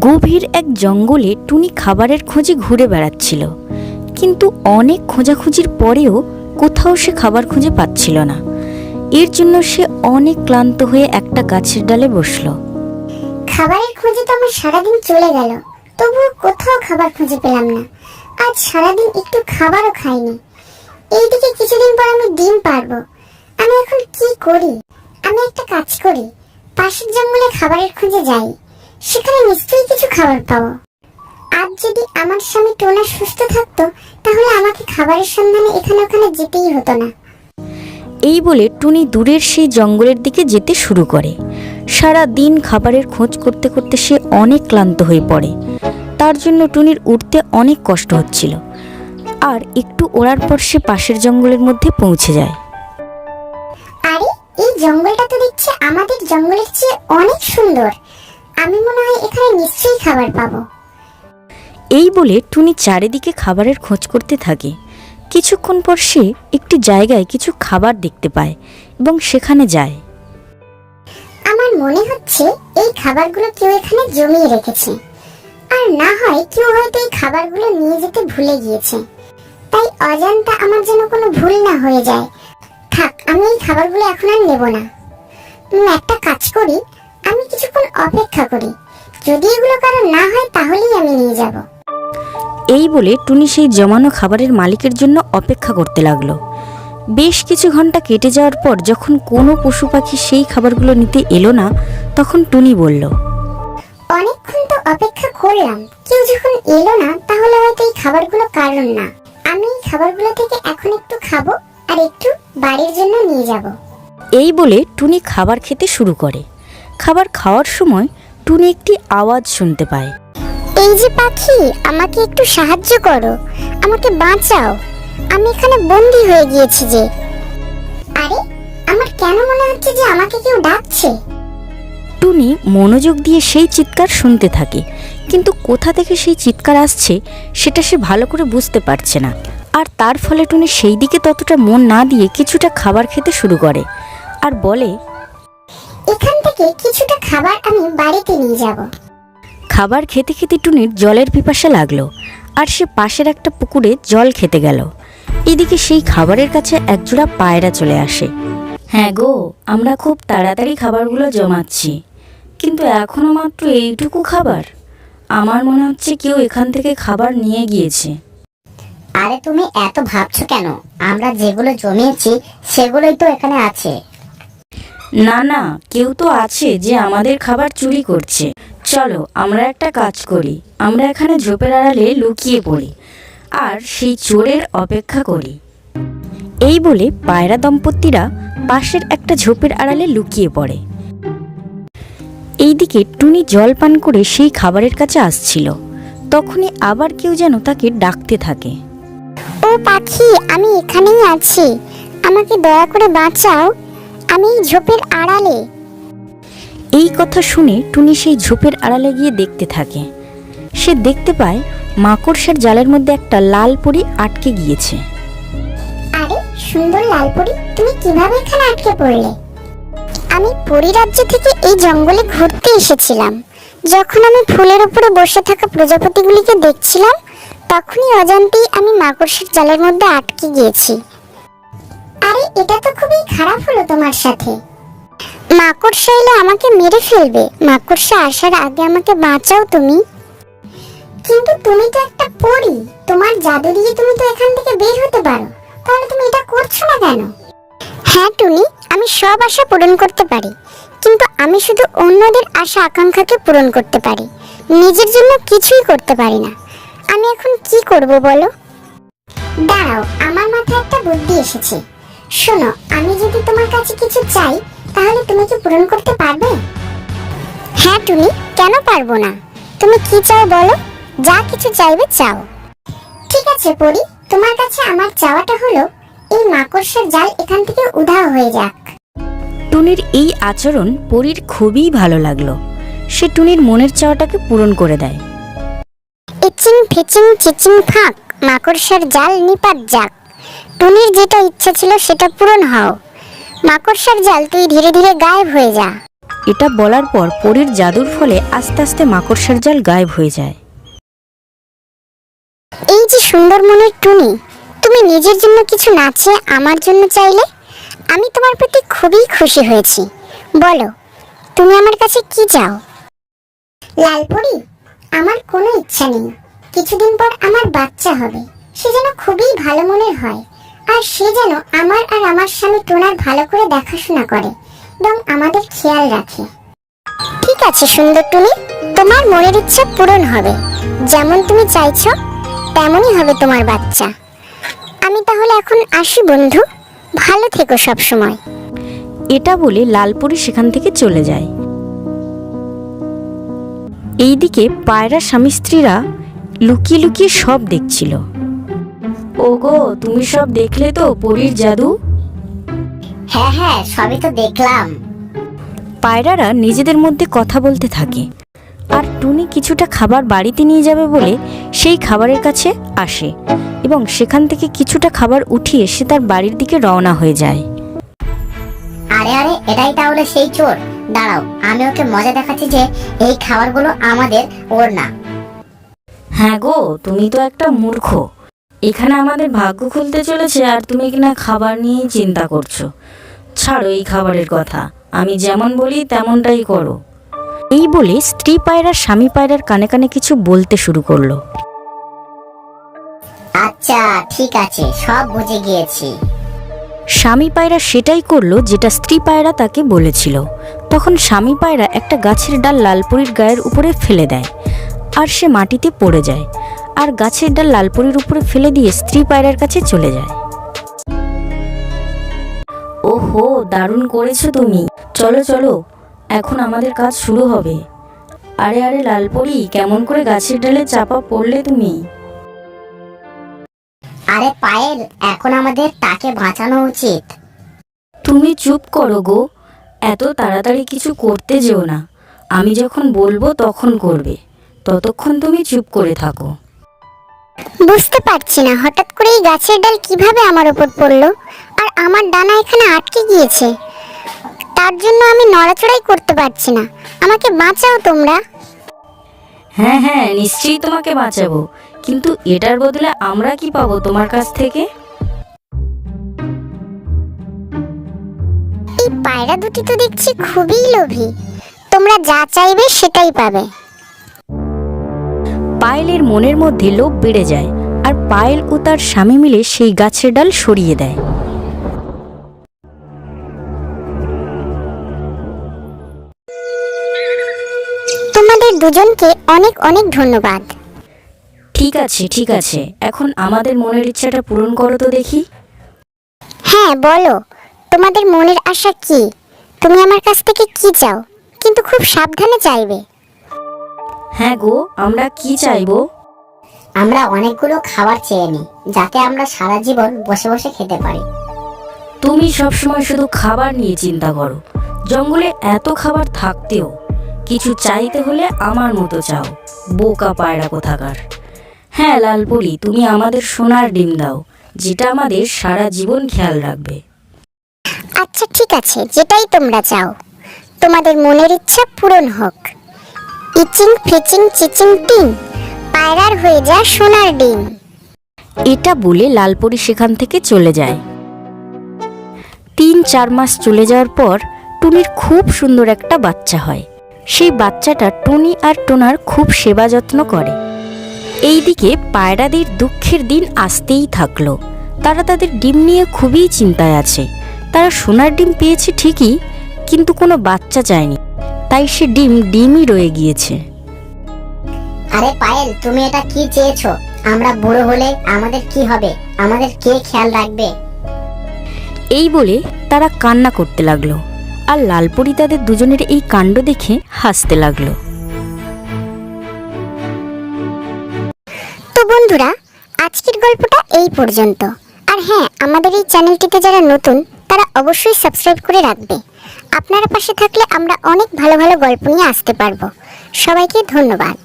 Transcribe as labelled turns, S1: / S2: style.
S1: গভীর এক জঙ্গলে টুনি খাবারের খোঁজে ঘুরে বেড়াচ্ছিল। কিন্তু অনেক খোঁজাখুঁজির পরেও কোথাও সে খাবার খুঁজে পাচ্ছিল না। এর জন্য সে অনেক ক্লান্ত হয়ে একটা গাছের ডালে বসল।
S2: খাবারের খোঁজে তো আমার সারাদিন চলে গেল। তবুও কোথাও খাবার খুঁজে পেলাম না। আজ সারাদিন একটু খাবারও খাইনি। এইদিকে কিছুদিন পর আমি ডিম পারব। আমি এখন কি করি? আমি একটা কাজ করি। পাশের জঙ্গলে খাবারের খোঁজে যাই। সেখানে নিশ্চয়ই কিছু খাবার পাবো। আজ যদি আমার স্বামী টোনা সুস্থ থাকতো তাহলে আমাকে খাবারের সন্ধানে এখানে ওখানে যেতেই হতো না।
S1: এই বলে টুনি দূরের সেই জঙ্গলের দিকে যেতে শুরু করে। সারা দিন খাবারের খোঁজ করতে করতে সে অনেক ক্লান্ত হয়ে পড়ে। তার জন্য টুনির উঠতে অনেক কষ্ট হচ্ছিল। আর একটু ওড়ার পর সে পাশের জঙ্গলের মধ্যে পৌঁছে যায়।
S2: আরে এই জঙ্গলটা তো দেখছি আমাদের জঙ্গলের চেয়ে অনেক সুন্দর। আমি মনে হয় এখানে নিশ্চয়ই খাবার পাবো।
S1: এই বলে টুনি চারিদিকে খাবারের খোঁজ করতে থাকে। কিছুক্ষণ পর সে একটি জায়গায় কিছু খাবার দেখতে পায় এবং সেখানে যায়।
S2: আমার মনে হচ্ছে এই খাবারগুলো কেউ এখানে জমিয়ে রেখেছে। আর না হয় কেউ হয়তো এই খাবারগুলো নিয়ে যেতে ভুলে গিয়েছে। তাই অজান্তা আমার যেন কোনো ভুল না হয়ে যায়। থাক আমি এই খাবারগুলো এখন আর নেব না। একটা কাজ করি আমি কিছুক্ষণ অপেক্ষা করি। যদি এগুলো কারও না হয় তাহলেই আমি নিয়ে যাব।
S1: এই বলে টুনি সেই জমানো খাবারের মালিকের জন্য অপেক্ষা করতে লাগল। বেশ কিছু ঘণ্টা কেটে যাওয়ার পর যখন কোনো পশু পাখি সেই খাবারগুলো নিতে এলো না তখন টুনি বলল
S2: অনেকক্ষণ তো অপেক্ষা করলাম। কেউ যখন এলো না তাহলে হয়তো এই খাবারগুলো কারণ না। আমি এই খাবারগুলো থেকে এখন একটু খাব আর একটু বাড়ির জন্য নিয়ে যাব।
S1: এই বলে টুনি খাবার খেতে শুরু করে। খাবার খাওয়ার সময় টুনি একটি আওয়াজ শুনতে পায়।
S2: এই যে পাখি আমাকে একটু সাহায্য করো। আমাকে বাঁচাও। আমি এখানে বন্দি হয়ে গিয়েছি যে। আরে আমার কেন মনে হচ্ছে যে আমাকে কেউ ডাকছে?
S1: টুনি মনোযোগ দিয়ে সেই চিৎকার শুনতে থাকে কিন্তু কোথা থেকে সেই চিৎকার আসছে সেটা সে ভালো করে বুঝতে পারছে না। আর তার ফলে টুনি সেই দিকে ততটা মন না দিয়ে কিছুটা খাবার খেতে শুরু করে। আর বলে
S2: থেকে কিছুটা খাবার আমি বাড়িতে নিয়ে যাব।
S1: খাবার খেতে খেতে টুনির জলের পিপাসা লাগল আর সে পাশের একটা পুকুরে জল খেতে গেল। এদিকে সেই খাবারের কাছে একজোড়া পায়রা চলে আসে। হ্যাঁ গো আমরা খুব তাড়াতাড়ি খাবারগুলো জমাচ্ছি কিন্তু এখনও মাত্র এইটুকু খাবার। আমার মনে হচ্ছে কেউ এখান থেকে খাবার নিয়ে গিয়েছে।
S2: আরে তুমি এত ভাবছ কেন? আমরা যেগুলো জমিয়েছি সেগুলোই তো এখানে আছে।
S1: না না, কেউ তো আছে যে আমাদের খাবার চুরি করছে। চলো, আমরা একটা কাজ করি। আমরা এখানে ঝোপের আড়ালে লুকিয়ে পড়ি, আর সেই চোরের অপেক্ষা করি। এই বলে পায়রা দম্পতিরা পাশের একটা ঝোপের আড়ালে লুকিয়ে পড়ে। এইদিকে টুনি জল পান করে সেই খাবারের কাছে আসছিল। তখনই আবার কেউ যেন তাকে ডাকতে থাকে।
S2: ও পাখি, আমি এখানেই আছি। আমাকে দয়া করে বাঁচাও। আমি এই ঝোপের আড়ালে।
S1: এই কথা শুনে টুনি সেই ঝোপের আড়ালে গিয়ে দেখতে থাকে। সে দেখতে পায় মাকড়সার জালের মধ্যে একটা লাল পরি আটকে গিয়েছে।
S2: আরে সুন্দর লালপরি তুমি কীভাবে এখানে আটকে পড়লে? আমি পরিরাজ্য থেকে এই জঙ্গলে ঘুরতে এসেছিলাম। যখন আমি ফুলের উপরে বসে থাকা প্রজাপতিগুলিকে দেখছিলাম তখনই অজান্তেই আমি মাকড়সার জালের মধ্যে আটকে গিয়েছি। আরে, এটা তো খুবই খারাপ হলো তোমার সাথে। মাকড়সা এলে আমাকে মেরে ফেলবে। মাকড়সা আসার আগে আমাকে বাঁচাও তুমি। কিন্তু তুমি তো একটা পরী। তোমার জাদু দিয়ে তুমি তো এখান থেকে বের হতে পারো। তাহলে তুমি এটা করছ না কেন? হ্যাঁ টুনি, আমি সব আশা পূরণ করতে পারি। কিন্তু আমি শুধু অন্যদের আশা আকাঙ্ক্ষাকে পূরণ করতে পারি। নিজের জন্য কিছুই করতে পারি না। আমি এখন কি করব বলো? দাঁড়াও, আমার মাথায় একটা বুদ্ধি এসেছে। শোনো আমি যদি তোমার কাছে কিছু চাই তাহলে তুমি কি পূরণ করতে পারবে? হ্যাঁ টুনি কেন পারব না? তুমি কি চাও বলো? যা কিছু চাইবে চাও। ঠিক আছে পরি তোমার কাছে আমার চাওয়াটা হলো এই মাকড়সার জাল এখান থেকে উধাও হয়ে যাক।
S1: টুনির এই আচরণ পরীর খুবই ভালো লাগল। সে টুনির মনের চাওয়াটাকে পূরণ করে দেয়।
S2: ইচিং ফিচিং চিচিং ফাঁক মাকড়সার জাল নিপাত যাক। টুনির যেটা ইচ্ছা ছিল সেটা পূরণ হও। মাকড়সার জাল তুই ধীরে ধীরে গায়েব হয়ে যা।
S1: এটা বলার পর পরীর জাদুর ফলে আস্তে আস্তে মাকড়সার জাল গায়েব হয়ে যায়।
S2: এই যে সুন্দর মনের টুনি তুমি নিজের জন্য কিছু না চেয়ে আমার জন্য চাইলে? আমি তোমার প্রতি খুবই খুশি হয়েছি। বলো তুমি আমার কাছে কি চাও? লালপুরি আমার কোনো ইচ্ছা নেই। কিছুদিন পর আমার বাচ্চা হবে। সে যেন খুবই ভালো মনের হয়। আর সে যেন আমার আর আমার স্বামী টোনার ভালো করে দেখাশোনা করে এবং আমাদের খেয়াল রাখে। ঠিক আছে, সুন্দর টুনি, তোমার মনের ইচ্ছা পূরণ হবে। যেমন তুমি চাইছো, তেমনই হবে তোমার বাচ্চা। আমি তাহলে এখন আসি বন্ধু। ভালো থেকো সব সময়
S1: এটা বলে লালপরি সেখান থেকে চলে যায়। এইদিকে পায়রা স্বামী স্ত্রীরা লুকিয়ে লুকিয়ে সব দেখছিল। ওগো তুমি সব দেখলে তো পরীর জাদু?
S2: হ্যাঁ হ্যাঁ সবই তো দেখলাম।
S1: পায়রারা নিজেদের মধ্যে কথা বলতে থাকে। আর টুনি কিছুটা খাবার বাড়িতে নিয়ে যাবে বলে সেই খাবারের কাছে আসে এবং সেখান থেকে কিছুটা খাবার উঠিয়ে সে তার বাড়ির দিকে রওনা হয়ে যায়।
S2: আরে আরে এটাই তাহলে সেই চোর। দাঁড়াও আমি ওকে মজা দেখাচ্ছি যে এই খাবারগুলো আমাদের ওর না।
S1: হ্যাঁ গো তুমি তো একটা মূর্খ। এখানে আমাদের ভাগ্য খুলতে চলেছে আর তুমি কিনা খাবার নিয়েই চিন্তা করছ। ছাড়ো এই খাবারের কথা। আমি যেমন বলি তেমনটাই করো। এই বলে স্ত্রী পায়রা স্বামী পায়রার কানে কানে কিছু বলতে শুরু করল।
S2: আচ্ছা ঠিক আছে সব বুঝে গিয়েছি।
S1: স্বামী পায়রা সেটাই করল যেটা স্ত্রী পায়রা তাকে বলেছিল। তখন স্বামী পায়রা একটা গাছের ডাল লালপুরির গায়ের উপরে ফেলে দেয় আর সে মাটিতে পড়ে যায়। আর গাছের ডাল লালপুরির উপরে ফেলে দিয়ে স্ত্রী পায়রার কাছে চলে যায়। ওহো দারুণ করেছ তুমি। চলো চলো এখন আমাদের কাজ শুরু হবে। আরে আরে লালপরি কেমন করে গাছের ডালে চাপা পড়লে তুমি?
S2: আরে পায়েল এখন আমাদের তাকে বাঁচানো উচিত।
S1: তুমি চুপ করো গো এত তাড়াতাড়ি কিছু করতে যেও না। আমি যখন বলব তখন করবে। ততক্ষণ তুমি চুপ করে থাকো।
S2: বুঝতে পারছি না হঠাৎ করে এই গাছের ডাল কীভাবে আমার উপর পড়ল? আর আমার ডানা এখানে আটকে গিয়েছে। তার জন্য আমি নড়াচড়াই করতে পারছি না। আমাকে বাঁচাও তোমরা।
S1: হ্যাঁ হ্যাঁ নিশ্চয়ই তোমাকে বাঁচাবো। কিন্তু এটার বদলে আমরা কি পাবো তোমার কাছ থেকে?
S2: এই পায়রা দুটি তো দেখছি খুবই লোভী। তোমরা যা চাইবে সেটাই পাবে।
S1: পায়েলের মনের মধ্যে লোভ বেড়ে যায় আর পায়েল ও তার স্বামী মিলে সেই গাছের ডাল সরিয়ে দেয়।
S2: তোমাদের দুজনকে অনেক অনেক ধন্যবাদ।
S1: ঠিক আছে ঠিক আছে। এখন আমাদের মনের ইচ্ছাটা পূরণ করো তো দেখি।
S2: হ্যাঁ বলো তোমাদের মনের আশা কি? তুমি আমার কাছ থেকে কি চাও? কিন্তু খুব সাবধানে চাইবে।
S1: হ্যাঁ গো আমরা কি চাইব?
S2: আমরা অনেকগুলো খাবার চেয়ে নিই যাতে আমরা সারা জীবন বসে বসে খেতে পারি।
S1: তুমি সবসময় শুধু খাবার নিয়ে চিন্তা করো। জঙ্গলে এত খাবার থাকতেও কিছু চাইতে হলে আমার মতো চাও। বোকা পায়রা কোথাকার। হ্যাঁ লালপুরি তুমি আমাদের সোনার ডিম দাও যেটা আমাদের সারা জীবন খেয়াল রাখবে।
S2: আচ্ছা ঠিক আছে যেটাই তোমরা চাও। তোমাদের মনের ইচ্ছা পূরণ হোক। ইচিং ফিচিং চিচিং টিং, পায়রার হয়ে যা সোনার ডিম।
S1: এটা বলে লালপরি সেখান থেকে চলে যায়। তিন চার মাস চলে যাওয়ার পর টুনির খুব সুন্দর একটা বাচ্চা হয়। সেই বাচ্চাটা টুনি আর টোনার খুব সেবা যত্ন করে। এইদিকে পায়রাদের দুঃখের দিন আসতেই থাকল। তারা তাদের ডিম নিয়ে খুবই চিন্তায় আছে। তারা সোনার ডিম পেয়েছে ঠিকই, কিন্তু কোনো বাচ্চা চায়নি। তাই সে ডিম ডিমই রয়ে গিয়েছে।
S2: আরে পায়েল তুমি এটা কি চেয়েছো? আমরা বুড়ো হলে আমাদের কি হবে? আমাদের কে খেয়াল রাখবে?
S1: এই বলে তারা কান্না করতে লাগল আর লালপরি তাদের দুজনের এই কাণ্ড দেখে হাসতে লাগল।
S2: তো বন্ধুরা আজকের গল্পটা এই পর্যন্ত। আর হ্যাঁ আমাদের এই চ্যানেলটিতে যারা নতুন তারা অবশ্যই সাবস্ক্রাইব করে রাখবে। আপনারা পাশে থাকলে আমরা অনেক ভালো ভালো গল্প নিয়ে আসতে পারব। সবাইকে ধন্যবাদ।